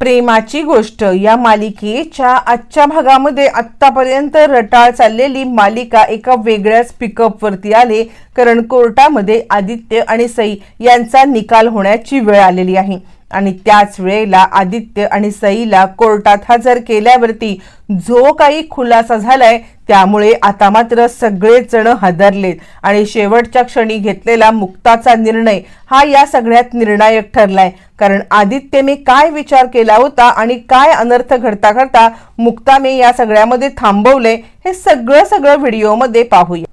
प्रेमाची गोष्ट. या मालिकेच्या आजच्या भागामध्ये आत्तापर्यंत रटाळ चाललेली मालिका एका वेगळ्याच पिकअपवरती आले. कारण कोर्टामध्ये आदित्य आणि सई यांचा निकाल होण्याची वेळ आलेली आहे. आणि त्याच वेळेला आदित्य आणि सईला कोर्टात हजर केल्यावरती जो काही खुलासा झालाय त्यामुळे आता मात्र सगळेजण हादरलेत. आणि शेवटच्या क्षणी घेतलेला मुक्ताचा निर्णय हा या सगळ्यात निर्णायक ठरलाय. कारण आदित्यने काय विचार केला होता आणि काय अनर्थ घडता घडता मुक्ताने या सगळ्यामध्ये थांबवले हे सगळं सगळं व्हिडिओमध्ये पाहूया.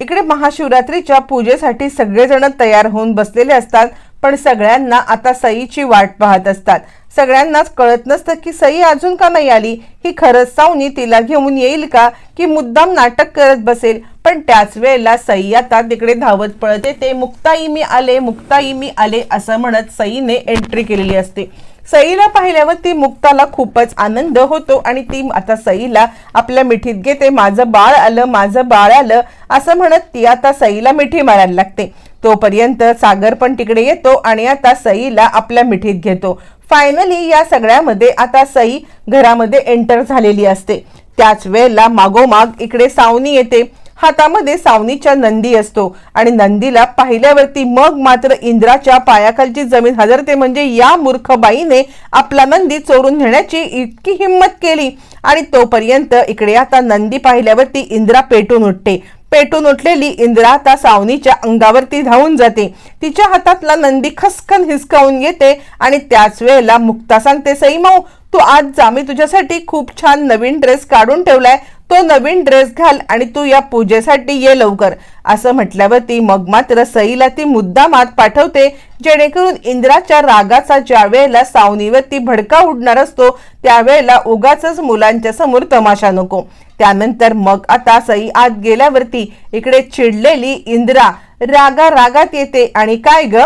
इकडे महाशिवरात्रीच्या पूजेसाठी सगळेजण तयार होऊन बसलेले असतात पण सगळ्यांना आता सईची वाट पाहत असतात. सगळ्यांनाच कळत नसतं की सई अजून का नाही आली? ही खरंच सावनी तिला घेऊन येईल का? की मुद्दाम नाटक करत बसेल? पण त्याच वेळेला सई आता तिकडे धावत पळत येते. मुक्ताई मी आले मुक्ताई मी आले असं म्हणत सईने एंट्री केलेली असते. सईला पाहिल्यावर ती मुक्ताला खूपच आनंद होतो आणि ती आता सईला आपल्या मिठीत घेते. माझं बाळ आलं माझं बाळ आलं असं म्हणत ती आता सईला मिठी मारायला लागते. तोपर्यंत सागर पण तिकडे येतो आणि आता सईला आपल्या मिठीत घेतो. फायनली या सगळ्यामध्ये आता सई घरामध्ये एंटर झालेली असते. त्याच वेळेला मागोमाग इकडे सावनी येते. हातामध्ये सावनीच्या नंदी असतो आणि नंदीला पाहिल्यावरती मग मात्र इंद्राच्या पायाखालची जमीन हजरते म्हणजे या मूर्ख बाईने आपला नंदी चोरून नेण्याची इतकी हिंमत केली. आणि तोपर्यंत इकडे आता नंदी पाहिल्यावरती इंद्रा पेटून उठते. पेटून उठलेली इंद्रा आता सावनीच्या अंगावरती धावून जाते. तिच्या हातातला नंदी खसखन हिसकावून येते आणि त्याच वेळेला मुक्ता सांगते सईमाऊ तू आज जा मी तुझ्यासाठी खूप छान नवीन ड्रेस काढून ठेवलाय. तो नवीन ड्रेस घाल आणि तू या पूजेसाठी ये लवकर. असं म्हटल्यावरती मग मात्र सईला ती मुद्दामात पाठवते जेणेकरून इंद्राच्या रागाचा ज्या वेळेला सावनीवरती भडका उडणार असतो त्यावेळेला उगाच मुलांच्या समोर तमाशा नको. त्यानंतर मग आता सई आत गेल्यावरती इकडे चिडलेली इंद्रा रागा रागात येते. आणि काय ग?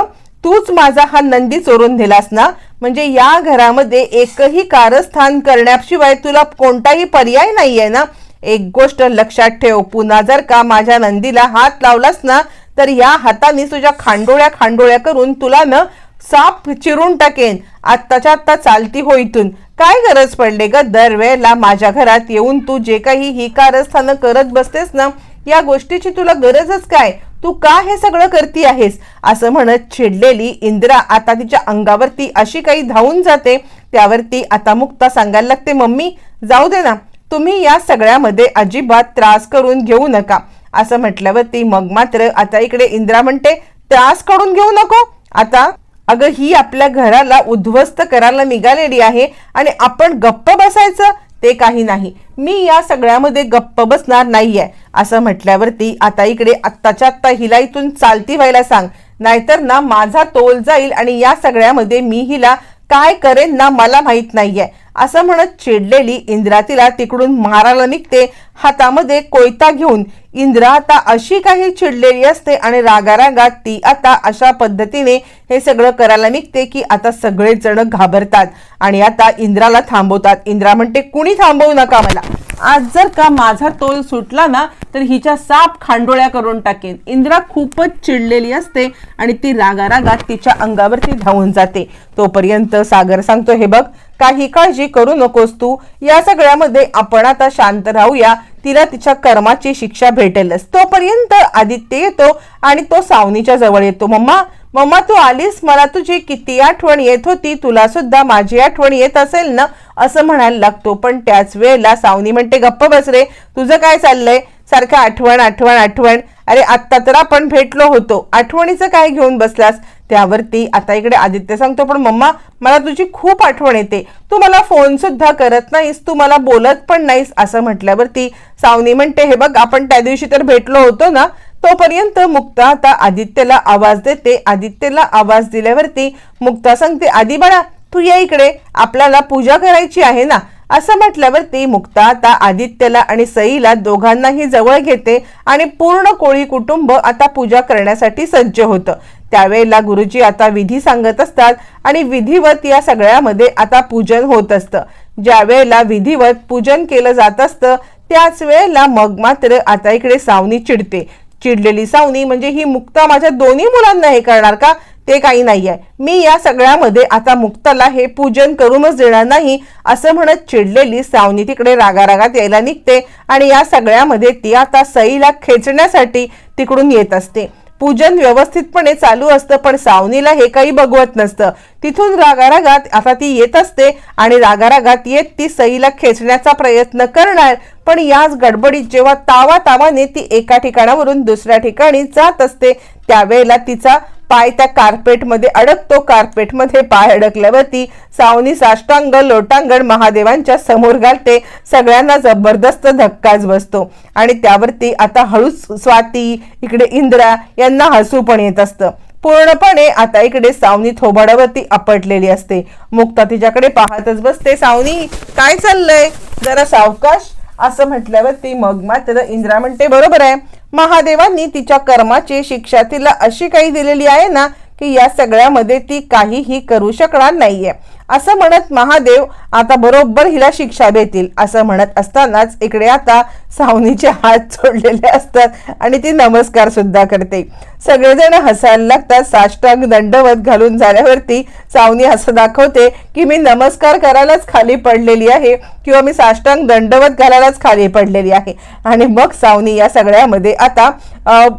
तूच माझा हा नंदी चोरून दिलास ना? म्हणजे या घरामध्ये एकही कारस्थान करण्याशिवाय तुला कोणताही पर्याय नाहीये ना? एक गोष्ट लक्षात ठेव. पुन्हा जर का माझ्या नंदीला हात लावलास ना तर या हाताने तुझ्या खांडोळ्या खांडोळ्या करून तुला न साप चिरून टाकेन. आत्ताच्या आत्ता चालती हो इथून. काय गरज पडले ग? दरवेळेला माझ्या घरात येऊन तू जे काही ही कारस्थानं करत बसतेस ना या गोष्टीची तुला गरजच काय? तू का हे सगळं करती आहेस? असं म्हणत चिडलेली इंदिरा आता तिच्या अंगावरती अशी काही धावून जाते त्यावरती आता मुक्ता सांगायला लागते मम्मी जाऊ दे ना. तुम्ही या सगळ्यामध्ये अजिबात त्रास करून घेऊ नका. असं म्हटल्यावरती मग मात्र आता इकडे इंदिरा म्हणते त्रास करून घेऊ नको? आता अगं ही आपल्या घराला उद्ध्वस्त करायला निघालेली आहे आणि आपण गप्प बसायचं? ते काही नाही. मी या सगळ्यामध्ये गप्प बसणार नाहीये. असं म्हटल्यावरती आता इकडे आत्ताच्या आत्ता हिला इथून चालती व्हायला सांग. नाहीतर ना माझा तोल जाईल आणि या सगळ्यामध्ये मी हिला काय करेन ना मला माहीत नाहीये. असं म्हणत चिडलेली इंद्रा तिला तिकडून मारायला निघते. हातामध्ये कोयता घेऊन इंद्रा आता अशी काही चिडलेली असते आणि रागारागात ती आता अशा पद्धतीने हे सगळं करायला निघते की आता सगळेच जण घाबरतात आणि आता इंद्राला थांबवतात. इंद्रा म्हणते कुणी थांबवू नका मला? आज जर का माझा तोल सुटला ना तर हिच्या साप खांडोळ्या करून टाकेन. इंद्रा खूपच चिडलेली असते आणि ती रागारागात तिच्या अंगावरती धावून जाते. तोपर्यंत सागर सांगतो हे बघ काही काळजी करू नकोस तू. या सगळ्यामध्ये आपण आता शांत राहूया. तिला तिच्या कर्माची शिक्षा भेटेलच. तोपर्यंत आदित्य येतो आणि तो सावनीच्या जवळ येतो. मम्मा मम्मा तू आलीस? मला तुझी किती आठवण येत होती? तुला सुद्धा माझी आठवण येत असेल ना? असं म्हणायला लागतो. पण त्याच वेळेला सावनी म्हणते गप्प बस रे तुझं काय चाललंय? सारखं आठवण आठवण आठवण. अरे आत्ता तर आपण भेटलो होतो. आठवणीचं काय घेऊन बसलास? त्यावरती आता इकडे आदित्य सांगतो पण मम्मा मला तुझी खूप आठवण येते. तू मला फोन सुद्धा करत नाहीस. तू मला बोलत पण नाहीस. असं म्हटल्यावरती सावनी म्हणते हे बघ आपण त्या दिवशी तर भेटलो होतो ना? तोपर्यंत मुक्ता आता आदित्यला आवाज देते. आदित्यला आवाज दिल्यावरती मुक्ता सांगते आदी बाळा तू या इकडे. आपल्याला पूजा करायची आहे ना? असं म्हटल्यावरती मुक्ता आता आदित्यला आणि सईला दोघांनाही जवळ घेते आणि पूर्ण कोळी कुटुंब आता पूजा करण्यासाठी सज्ज होतं. त्यावेळेला गुरुजी आता विधी सांगत असतात आणि विधिवत या सगळ्यामध्ये आता पूजन होत असतं. ज्या वेळेला विधिवत पूजन केलं जात असतं त्याच वेळेला मग मात्र आता इकडे सावनी चिडते. चिडलेली सावनी म्हणजे ही मुक्ता माझ्या दोन्ही मुलांना हे करणार का? ते काही नाही आहे मी या सगळ्यामध्ये आता मुक्ताला हे पूजन करूनच देणार नाही असं म्हणत चिडलेली सावनी तिकडे रागारागात यायला निघते आणि या सगळ्यामध्ये ती आता सईला खेचण्यासाठी तिकडून येत असते. पूजन व्यवस्थितपणे चालू असतं पण सावनीला हे काही बघवत नसतं. तिथून रागारागात आता ती येत असते आणि रागारागात येत ती सईला खेचण्याचा प्रयत्न करणार पण याच गडबडीत जेव्हा तावा तावाने ती एका ठिकाणावरून दुसऱ्या ठिकाणी जात असते त्यावेळेला तिचा पाय त्या कार्पेटमध्ये अडकतो कार्पेटमध्ये पाय अडकल्यावरती सावनी साष्टांग लोटांगण महादेवांच्या समोर घालते सगळ्यांना जबरदस्त धक्काच बसतो. आणि त्यावरती आता हळूच स्वाती इकडे इंद्रा यांना हसू पण येत असतं. पूर्णपणे आता इकडे सावनी थोबाडावरती आपटलेली असते. मुक्ता तिच्याकडे पाहतच बसते. सावनी काय चाललंय? जरा सावकाश. असं म्हटल्यावरती मग मात्र इंद्रा म्हणते बरोबर आहे. महादेवांनी तिच्या कर्माची शिक्षा तिला अशी काही दिलेली आहे ना की या सगळ्यामध्ये ती काहीही करू शकणार नाहीये. असं म्हणत महादेव आता बरोबर हिला शिक्षा देतील असं म्हणत असतानाच इकडे आता सावनीचे हात सोडलेले असतात आणि ती नमस्कार सुद्धा करते. सगळेजण हसायला लागतात साष्टांग दंडवत घालून झाल्यावरती सावनी असं दाखवते की मी नमस्कार करायलाच खाली पडलेली आहे किंवा मी साष्टांग दंडवत घालायलाच खाली पडलेली आहे. आणि मग सावनी या सगळ्यामध्ये आता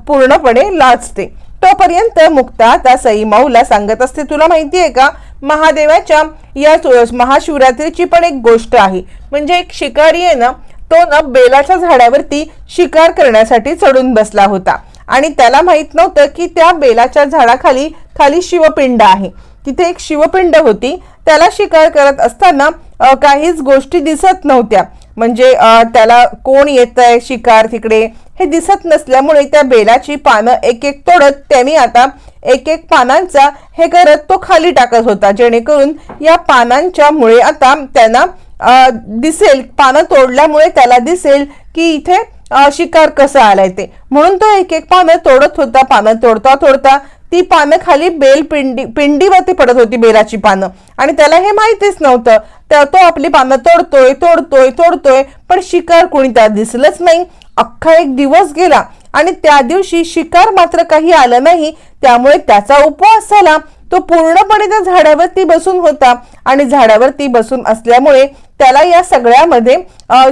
पूर्णपणे लाचते. तोपर्यंत मुक्ता आता सई माऊला सांगत असते. तुला माहिती आहे का? महादेवाच्या या महाशिवरात्रीची पण एक गोष्ट आहे. म्हणजे एक शिकारी आहे ना तो ना बेलाच्या झाडावरती शिकार करण्यासाठी चढून बसला होता. आणि त्याला माहीत नव्हतं की त्या बेलाच्या झाडाखाली खाली शिवपिंड आहे. तिथे एक शिवपिंड होती. त्याला शिकार करत असताना काहीच गोष्टी दिसत नव्हत्या. म्हणजे त्याला कोण येत आहे शिकार तिकडे हे दिसत नसल्यामुळे त्या बेलाची पानं एक एक तोडत त्यांनी आता एक एक पानांचा हे करत तो खाली टाकत होता. जेणेकरून या पानांच्या मुळे आता त्यांना दिसेल पानं तोडल्यामुळे त्याला दिसेल की इथे शिकार कसा आलाय ते. म्हणून तो एक एक पानं तोडत होता पानं तोडता तोडता ती पानं खाली बेल पिंडी पिंडीवरती पडत होती बेलाची पानं. आणि त्याला हे माहितीच नव्हतं. तर तो आपली पानं तोडतोय तोडतोय तोडतोय पण शिकार कोणी त्यात दिसलंच नाही. अख्खा एक दिवस गेला आणि त्या दिवशी शिकार मात्र काही आलं नाही. त्यामुळे त्याचा उपवास झाला. तो पूर्णपणे त्या झाडावरती बसून होता आणि झाडावरती बसून असल्यामुळे त्याला या सगळ्यामध्ये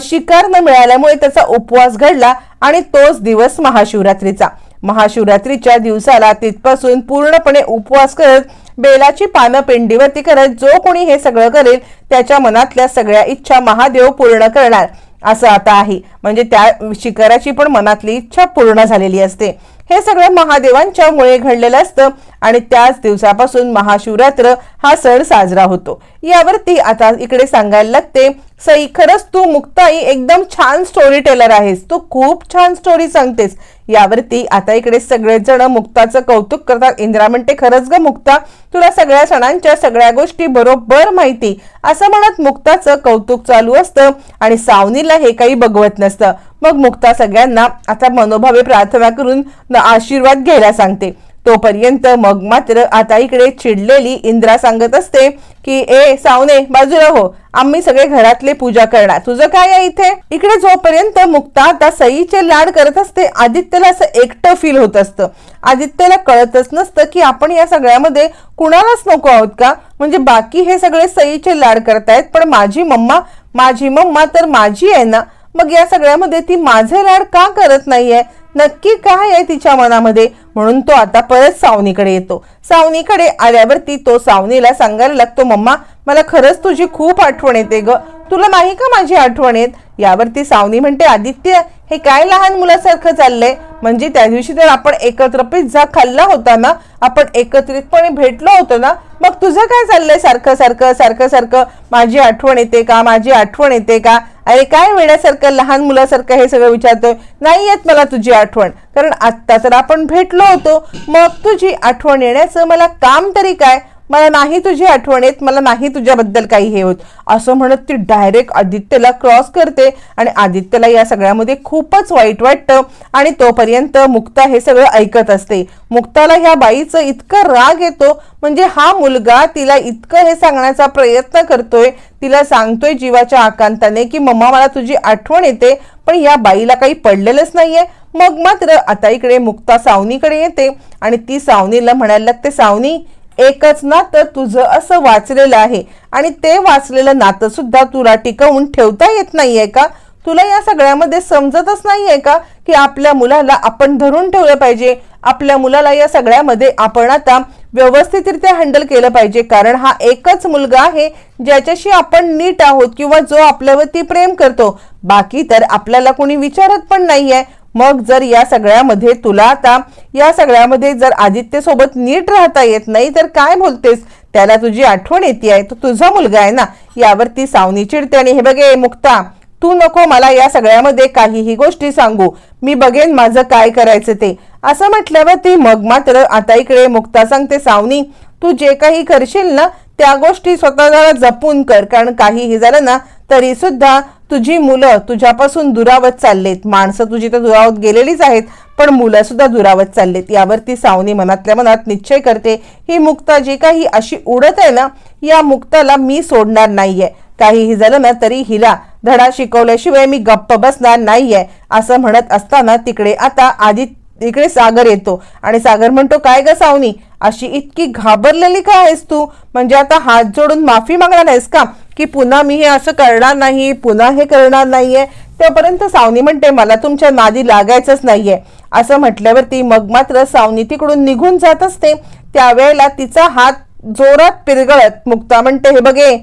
शिकार न मिळाल्यामुळे त्याचा उपवास घडला आणि तोच दिवस महाशिवरात्रीचा. महाशिवरात्रीच्या दिवसाला तिथपासून पूर्णपणे उपवास करत बेलाची पानं पेंडीवरती करत जो कोणी हे सगळं करेल त्याच्या मनातल्या सगळ्या इच्छा महादेव पूर्ण करणार असं आता आहे. म्हणजे त्या शिकाराची पण मनातली इच्छा पूर्ण झालेली असते. हे सगळं महादेवांच्या मुळे घडलेलं असतं आणि त्याच दिवसापासून महाशिवरात्र हा सण साजरा होतो. यावरती आता इकडे सांगायला लागते सई खरंच तू मुक्ताई एकदम छान स्टोरी टेलर आहेस. तू खूप छान स्टोरी सांगतेस. यावरती आता इकडे सगळेच जण मुक्ताचं कौतुक करतात. इंदिरा म्हणते खरंच ग मुक्ता तुला सगळ्या सणांच्या सगळ्या गोष्टी बरोबर माहिती. असं म्हणत मुक्ताचं कौतुक चालू असतं आणि सावनीला हे काही बघवत नसतं. मग मुक्ता सगळ्यांना आता मनोभावे प्रार्थना करून आशीर्वाद घ्यायला सांगते. तोपर्यंत मग मात्र आता इकडे चिडलेली इंद्रा सांगत असते की ए सावने बाजूला हो. आम्ही सगळे घरातले पूजा करणार. तुझं काय आहे इथे? इकडे जोपर्यंत मुक्ता आता सईचे लाड करत असते आदित्यला असं एकटं फील होत असतं. आदित्यला कळतच नसतं की आपण या सगळ्यामध्ये कुणालाच नको आहोत का? म्हणजे बाकी हे सगळे सईचे लाड करतायत पण माझी मम्मा माझी मम्मा तर माझी आहे ना. मग या सगळ्यामध्ये ती माझे लाड का करत नाहीये? नक्की काय आहे तिच्या मनामध्ये? म्हणून तो आता परत सावनीकडे येतो. सावनीकडे आल्यावरती तो सावनीला सांगायला लागतो मम्मा मला खरंच तुझी खूप आठवण येते ग. तुला नाही का माझी आठवण येत? यावरती सावनी म्हणते आदित्य हे काय लहान मुलासारखं चाललंय? म्हणजे त्या दिवशी तर आपण एकत्र पिझ्झा खाल्ला होता ना आपण एकत्रितपणे भेटलो होतो ना मग तुझं काय चाललंय सारखं सारखं सारखं सारखं? माझी आठवण येते का? माझी आठवण येते का? अरे काय वेड्यासारखं लहान मुलासारखं हे सगळं विचारतोय? नाही येत मला तुझी आठवण. कारण आत्ता तर आपण भेटलो होतो. मग तुझी आठवण येण्याचं मला काम तरी काय? मला नाही तुझी आठवण येत मला नाही तुझ्याबद्दल काही हे होत. असं म्हणत ती डायरेक्ट आदित्यला क्रॉस करते आणि आदित्यला या सगळ्यामध्ये खूपच वाईट वाटतं आणि तोपर्यंत मुक्ता हे सगळं ऐकत असते. मुक्ताला ह्या बाईचं इतकं राग येतो म्हणजे हा मुलगा तिला इतकं हे सांगण्याचा प्रयत्न करतोय तिला सांगतोय जीवाच्या आकांताने की मम्मा मला तुझी आठवण येते पण या बाईला काही पडलेलंच नाहीये. मग मात्र आता इकडे मुक्ता सावनीकडे येते आणि ती सावनीला म्हणायला लागते सावनी एकच नातं तुझं असं वाचलेलं आहे. आणि ते वाचलेलं नातं सुद्धा तुला टिकवून ठेवता येत नाहीये का? तुला या सगळ्यामध्ये समजतच नाहीये का की आपल्या मुलाला आपण धरून ठेवलं पाहिजे? आपल्या मुलाला या सगळ्यामध्ये आपण आता व्यवस्थितरित्या हँडल केलं पाहिजे. कारण हा एकच मुलगा आहे ज्याच्याशी आपण नीट आहोत किंवा जो आपल्यावरती प्रेम करतो. बाकी तर आपल्याला कोणी विचारत पण नाहीये. मग जर या सगळ्यामध्ये तुला आता या सगळ्यामध्ये जर आदित्य सोबत नीट राहता येत नाही तर काय बोलतेस? त्याला तुझी आठवण येते आहे. तो तुझा मुलगा आहे ना? यावरती सावनी चिडते आणि हे बघे मुक्ता तू नको मला या सगळ्यामध्ये काहीही गोष्टी सांगू. मी बघेन माझं काय करायचं ते. असं म्हटल्यावर ती मग मात्र आता इकडे मुक्ता सांगते सावनी तू जे काही करशील ना त्या गोष्टी स्वतःला जपून कर. कारण काहीही झालं ना तरी सुद्धा तुझी मुलं तुझ्यापासून दुरावत चाललेत. माणसं तुझी तर दुरावत गेलेलीच आहेत पण मुलं सुद्धा दुरावत चाललेत. यावरती सावनी मनातल्या मनात निश्चय करते ही मुक्ता जी काही अशी उडत आहे ना या मुक्ताला मी सोडणार नाहीये. काहीही झालं ना तरी हिला धडा शिकवल्याशिवाय मी गप्प बसणार नाहीये असं म्हणत असताना तिकडे आता आधी इकडे सागर येतो. आणि सागर म्हणतो काय ग सावनी अशी इतकी घाबरलेली का आहेस तू? म्हणजे आता हात जोडून माफी मागणार आहेस का? की पुन्हा मी हे असं करणार नाही पुन्हा हे करणार नाहीये. तोपर्यंत सावनी म्हणते मला तुमच्या नादी लागायचंच नाहीये. असं म्हटल्यावरती मग मात्र सावनी तिकडून निघून जात असते. त्यावेळेला तिचा हात जोरात पिरगळत मुक्ता म्हणते हे बघे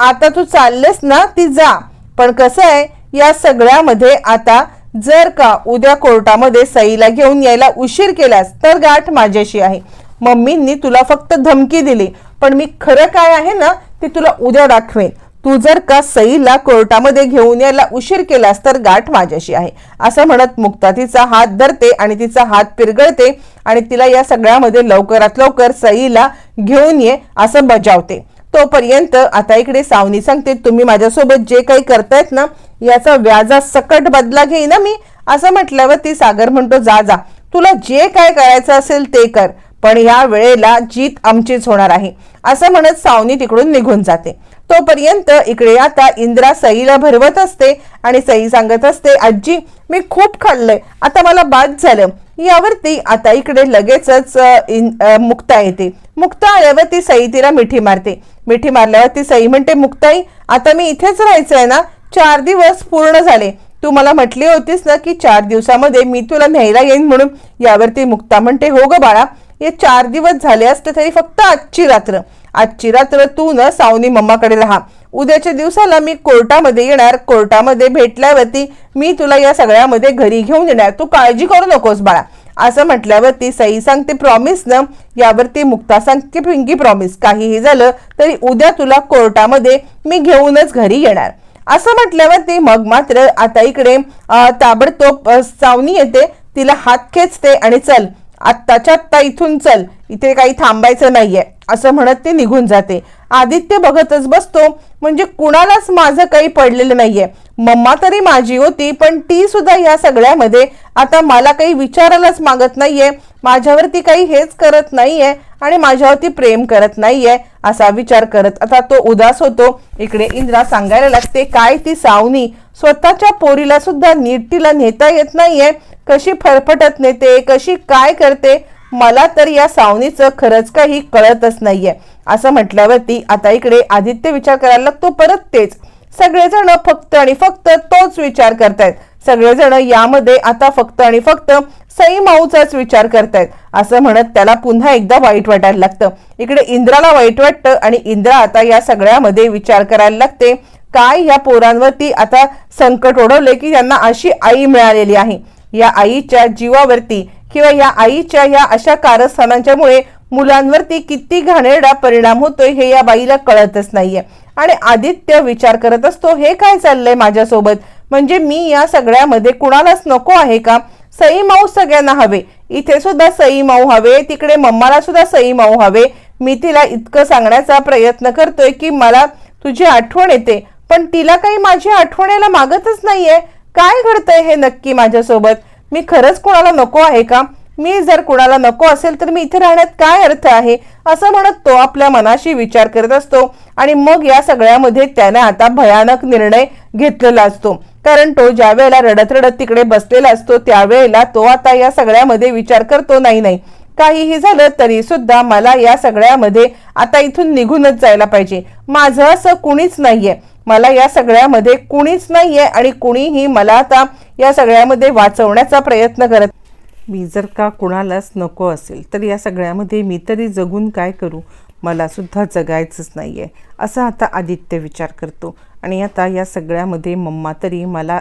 आता तू चाललेस ना ती जा. पण कसं आहे या सगळ्यामध्ये आता जर का उद्या कोर्टामध्ये सईला घेऊन यायला उशीर केलास तर गाठ माझ्याशी आहे. मम्मींनी तुला फक्त धमकी दिली. पण मी खरं काय आहे ना ते तुला उद्या दाखवेन. तू जर का सईला कोर्टामध्ये घेऊन यायला उशीर केलास तर गाठ माझ्याशी आहे. असं म्हणत मुक्ता तिचा हात धरते आणि तिचा हात पिरगळते आणि तिला या सगळ्यामध्ये लवकरात लवकर सईला घेऊन ये असं बजावते. तोपर्यंत आता इकडे सावनी सांगते तुम्ही माझ्यासोबत जे काही करतायत ना याचा व्याजा सकट बदला घेईन ना मी. असं म्हटल्यावर ती सागर म्हणतो जा जा. तुला जे काय करायचं असेल ते कर. पण या वेळेला जीत आमचीच होणार आहे. असं म्हणत सावनी तिकडून निघून जाते. तोपर्यंत इकडे आता इंद्रा सईला भरवत असते आणि सई सांगत असते आजी मी खूप खाल्लंय. आता मला बाद झालं. यावरती आता इकडे लगेचच इन- मुक्ता येते. मुक्ता आल्यावर ती सई तिला मिठी मारते. मिठी मारल्यावर ती सई म्हणते मुक्ताई आता मी इथेच राहायचंय ना? चार दिवस पूर्ण झाले. तू मला म्हटली होतीस ना की चार दिवसामध्ये मी तुला न्यायला येईन म्हणून? यावरती मुक्ता म्हणते हो ग बाळा. हे चार दिवस झाले असते तरी फक्त आजची रात्र. आजची रात्र तू न सावनी मम्माकडे राहा. उद्याच्या दिवसाला मी कोर्टामध्ये येणार. कोर्टामध्ये भेटल्यावरती मी तुला या सगळ्यामध्ये घरी घेऊन येणार. तू काळजी करू नकोस बाळा. असं म्हटल्यावरती सई सांगते प्रॉमिस न. यावरती मुक्ता सांगते पिंकी प्रॉमिस. काहीही झालं तरी उद्या तुला कोर्टामध्ये मी घेऊनच घरी येणार. असं म्हटल्यावरती मग मात्र आता इकडे ताबडतोब सावनी येते. तिला हात खेचते आणि चल. आत्ताच्या आत्ता इथून चल इथे काही थांबायचं नाहीये. असं म्हणत ते निघून जाते. आदित्य बघतच बसतो म्हणजे कुणालाच माझं काही पडलेलं नाहीये. मम्मा तरी माझी होती पण ती सुद्धा या सगळ्यामध्ये आता मला काही विचारायलाच मागत नाहीये. माझ्यावरती काही हेच करत नाहीये आणि माझ्यावरती प्रेम करत नाहीये असा विचार करत आता तो उदास होतो. इकडे इंद्रा सांगायला लागते काय ती सावनी? स्वतःच्या पोरीला सुद्धा नीटटीला नेता येत नाहीये. कशी फरफटत नेते कशी काय करते मला तर या सावनीचं खरंच काही कळतच नाहीये. असं म्हटल्यावरती आता इकडे आदित्य विचार करायला लागतो परत तेच. सगळेजण फक्त आणि फक्त तोच विचार करतायत. सगळेजण यामध्ये आता फक्त आणि फक्त सई माऊचाच विचार करतायत. असं म्हणत त्याला पुन्हा एकदा वाईट वाटायला लागतं. इकडे इंद्राला वाईट वाटतं आणि इंद्रा आता या सगळ्यामध्ये विचार करायला लागते. काय या पोरांवरती आता संकट ओढवले की त्यांना अशी आई मिळालेली आहे? या आईच्या जीवावरती किंवा या आईच्या या अशा कारस्थानांच्यामुळे मुलांवरती किती घाणेरडा परिणाम होतोय हे या बाईला कळतच नाहीये. आणि आदित्य विचार करत असतो हे काय चाललंय माझ्यासोबत? म्हणजे मी या सगळ्यामध्ये कुणालाच नको आहे का? सई माऊ सगळ्यांना हवे. इथे सुद्धा सई माऊ हवे तिकडे मम्माला सुद्धा सई माऊ हवे. मी तिला इतकं सांगण्याचा प्रयत्न करतोय की मला तुझी आठवण येते. पण तिला काही माझी आठवण यायला मागतच नाहीये. काय घडतंय हे नक्की माझ्यासोबत? मी खरंच कोणाला नको आहे का? मी जर कोणाला नको असेल तर मी इथे राहण्यात काय अर्थ आहे? असं म्हणत तो आपल्या मनाशी विचार करत असतो आणि मग या सगळ्यामध्ये त्याने आता भयानक निर्णय घेतलेला असतो. कारण तो ज्या वेळेला रडत रडत तिकडे बसलेला असतो त्यावेळेला तो आता या सगळ्यामध्ये विचार करतो नाही नाही. काहीही झालं तरी सुद्धा मला या सगळ्यामध्ये आता इथून निघूनच जायला पाहिजे. माझं असं कुणीच नाहीये. मला या सगळ्यामध्ये कुणीच नाही आहे आणि कुणीही मला आता या सगळ्यामध्ये वाचवण्याचा प्रयत्न करत मी जर का कुणालाच नको असेल तर या सगळ्यामध्ये मी तरी जगून काय करू? मला सुद्धा जगायचंच नाही आहे असा आता आदित्य विचार करतो. आणि आता या सगळ्यामध्ये मम्मा तरी मला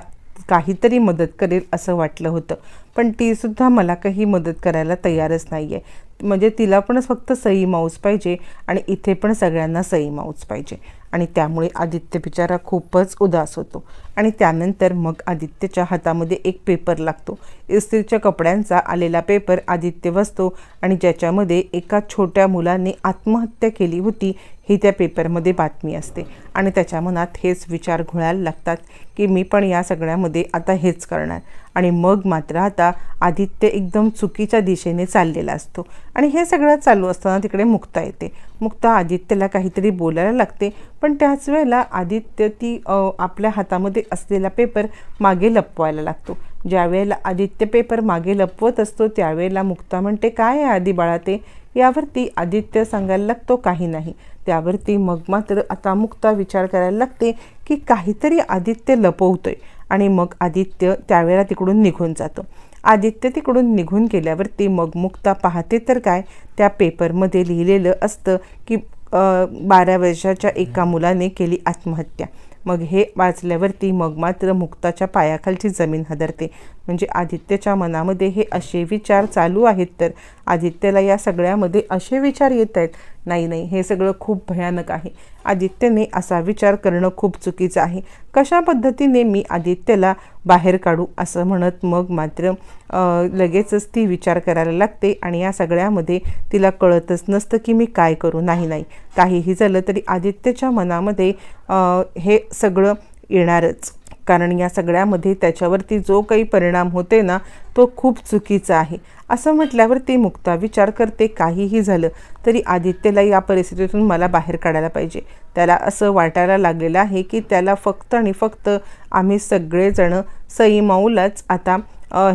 काहीतरी मदत करेल असं वाटलं होतं. पण तीसुद्धा मला काही मदत करायला तयारच नाही आहे म्हणजे तिला पण फक्त सई माऊस पाहिजे आणि इथे पण सगळ्यांना सई माऊस पाहिजे. आणि त्यामुळे आदित्य बिचारा खूपच उदास होतो. आणि त्यानंतर मग आदित्यच्या हातामध्ये एक पेपर लागतो. इस्त्रीच्या कपड्यांचा आलेला पेपर आदित्य वाचतो आणि ज्याच्यामध्ये एका छोट्या मुलाने आत्महत्या केली होती ही त्या पेपरमध्ये बातमी असते. आणि त्याच्या मनात हेच विचार घोळायला लागतात की मी पण या सगळ्यामध्ये आता हेच करणार. आणि मग मात्र आता आदित्य एकदम चुकीच्या दिशेने चाललेला असतो. आणि हे सगळं चालू असताना तिकडे मुक्ता येते. मुक्ता आदित्यला काहीतरी बोलायला लागते पण त्याच वेळेला आदित्य ती आपल्या हातामध्ये असलेला पेपर मागे लपवायला लागतो. ज्यावेळेला आदित्य पेपर मागे लपवत असतो त्यावेळेला मुक्ता म्हणते काय आहे आधी बाळा ते? यावरती आदित्य सांगायला लागतो काही नाही. त्यावरती मग मात्र आता मुक्ता विचार करायला लागते की काहीतरी आदित्य लपवतोय. आणि मग आदित्य त्यावेळेला तिकडून निघून जातो. आदित्य तिकडून निघून गेल्यावरती मग मुक्ता पाहते तर काय? त्या पेपरमध्ये लिहिलेलं असतं की बारा वर्षाच्या एका मुलाने केली आत्महत्या. मग हे वाचल्यावरती मग मात्र मुक्ताच्या पायाखालची जमीन हदरते. म्हणजे आदित्यच्या मनामध्ये हे असे विचार चालू आहेत तर आदित्यला या सगळ्यामध्ये असे विचार येत आहेत नाही नाही हे सगळं खूप भयानक आहे. आदित्यने असा विचार करणं खूप चुकीचं आहे. कशा पद्धतीने मी आदित्यला बाहेर काढू? असं म्हणत मग मात्र लगेचच ती विचार करायला लागते आणि या सगळ्यामध्ये तिला कळतच नसतं की मी काय करू? नाही नाही काहीही झालं तरी आदित्यच्या मनामध्ये हे सगळं येणारच. कारण या सगळ्यामध्ये त्याच्यावरती जो काही परिणाम होते ना तो खूप चुकीचा आहे. असं म्हटल्यावर ती मुक्ता विचार करते काहीही झालं तरी आदित्यला या परिस्थितीतून मला बाहेर काढायला पाहिजे. त्याला असं वाटायला लागलेलं आहे की त्याला फक्त आणि फक्त आम्ही सगळेजणं सईमाऊलाच आता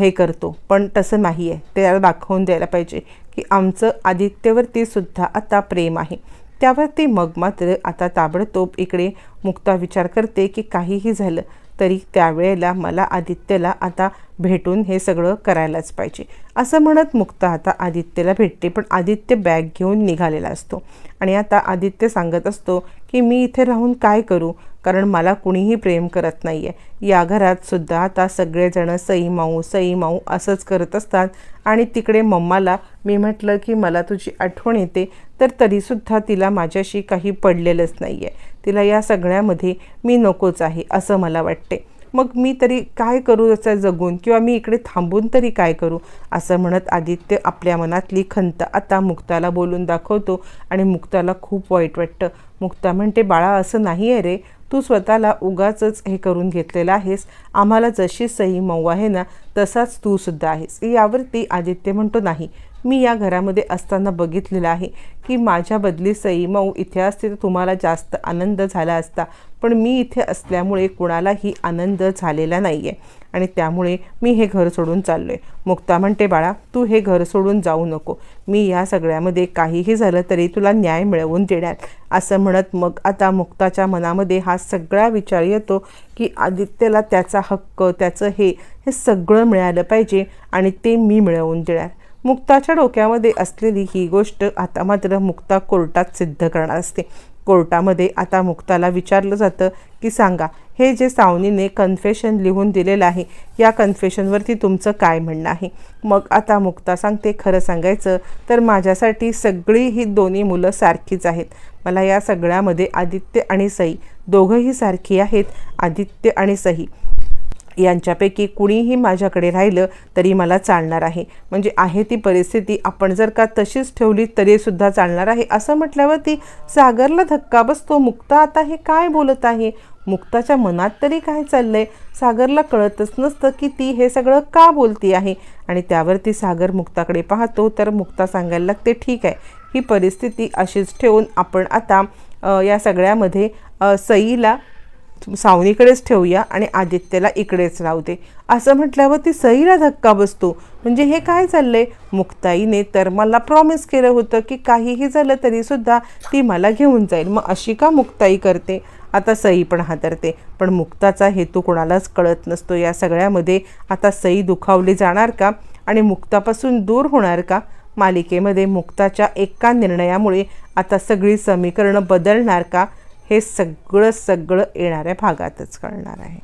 हे करतो. पण तसं नाही आहे त्याला दाखवून द्यायला पाहिजे की आमचं आदित्यवरती सुद्धा आता प्रेम आहे. त्यावरती मग मात्र आता ताबडतोब इकडे मुक्ता विचार करते की काहीही झालं तरी त्यावेळेला मला आदित्यला आता भेटून हे सगळं करायलाच पाहिजे. असं म्हणत मुक्ता आता आदित्यला भेटते पण आदित्य बॅग घेऊन निघालेला असतो. आणि आता आदित्य सांगत असतो की मी इथे राहून काय करू? कारण मला कुणीही प्रेम करत नाही आहे या घरात सुद्धा आता सगळेजणं सई माऊ सई माऊ असंच करत असतात. आणि तिकडे मम्माला मी म्हटलं की मला तुझी आठवण येते. तर तरीसुद्धा तिला माझ्याशी काही पडलेलंच नाही आहे तिला या सगळ्यामध्ये मी नकोच आहे असं मला वाटते. मग मी तरी काय करू असं जगून? किंवा मी इकडे थांबून तरी काय करू? असं म्हणत आदित्य आपल्या मनातली खंत आता मुक्ताला बोलून दाखवतो आणि मुक्ताला खूप वाईट वाटतं. मुक्ता म्हणते बाळा असं नाही आहे रे. तू स्वतःला उगाच हे करून घेतलेलं आहेस. आम्हाला जशी सही मऊ आहे ना तसाच तू सुद्धा आहेस. यावरती आदित्य म्हणतो नाही. मी या घरामध्ये असताना बघितलेलं आहे की माझ्या बदली सई मऊ इथे असते तर तुम्हाला जास्त आनंद झाला असता. पण मी इथे असल्यामुळे कुणालाही आनंद झालेला नाही आहे आणि त्यामुळे मी हे घर सोडून चाललो आहे मुक्ता म्हणते बाळा तू हे घर सोडून जाऊ नको. मी या सगळ्यामध्ये काहीही झालं तरी तुला न्याय मिळवून देण्यात. असं म्हणत मग आता मुक्ताच्या मनामध्ये हा सगळा विचार येतो की आदित्यला त्याचा हक्क त्याचं हे हे सगळं मिळालं पाहिजे आणि ते मी मिळवून देणार. मुक्ताच्या डोक्यामध्ये असलेली ही गोष्ट आता मात्र मुक्ता कोर्टात सिद्ध करणार असते. कोर्टामध्ये आता मुक्ताला विचारलं जातं की सांगा हे जे सावनीने कन्फेशन लिहून दिलेलं आहे या कन्फेशनवरती तुमचं काय म्हणणं आहे? मग आता मुक्ता सांगते खरं सांगायचं तर माझ्यासाठी सगळी ही दोन्ही मुलं सारखीच आहेत. मला या सगळ्यामध्ये आदित्य आणि सई दोघंही सारखी आहेत आदित्य आणि सई. यांच्यापैकी कुणीही माझ्याकडे राहिलं तरी मला चालणार आहे. म्हणजे आहे ती परिस्थिती आपण जर का तशीच ठेवली तरीसुद्धा चालणार आहे. असं म्हटल्यावरती सागरला धक्का बसतो मुक्ता आता हे काय बोलत आहे? मुक्ताच्या मनात तरी काय चाललंय? सागरला कळतच नसतं की ती हे सगळं का बोलती आहे. आणि त्यावरती सागर मुक्ताकडे पाहतो तर मुक्ता सांगायला लागते ठीक आहे ही परिस्थिती अशीच ठेवून आपण आता या सगळ्यामध्ये सईला सावनीकडेच ठेवूया आणि आदित्यला इकडेच लावते. असं म्हटल्यावर ती सईला धक्का बसतो. म्हणजे हे काय चाललंय? मुक्ताईने तर मला प्रॉमिस केलं होतं की काहीही झालं तरीसुद्धा ती मला घेऊन जाईल. मग अशी का मुक्ताई करते? आता सई पण हातरते. पण मुक्ताचा हेतू कोणालाच कळत नसतो. या सगळ्यामध्ये आता सई दुखावली जाणार का? आणि मुक्तापासून दूर होणार का? मालिकेमध्ये मुक्ताच्या एका निर्णयामुळे आता सगळी समीकरणं बदलणार का? हे सगळं सगळं येणाऱ्या भागातच कळणार आहे.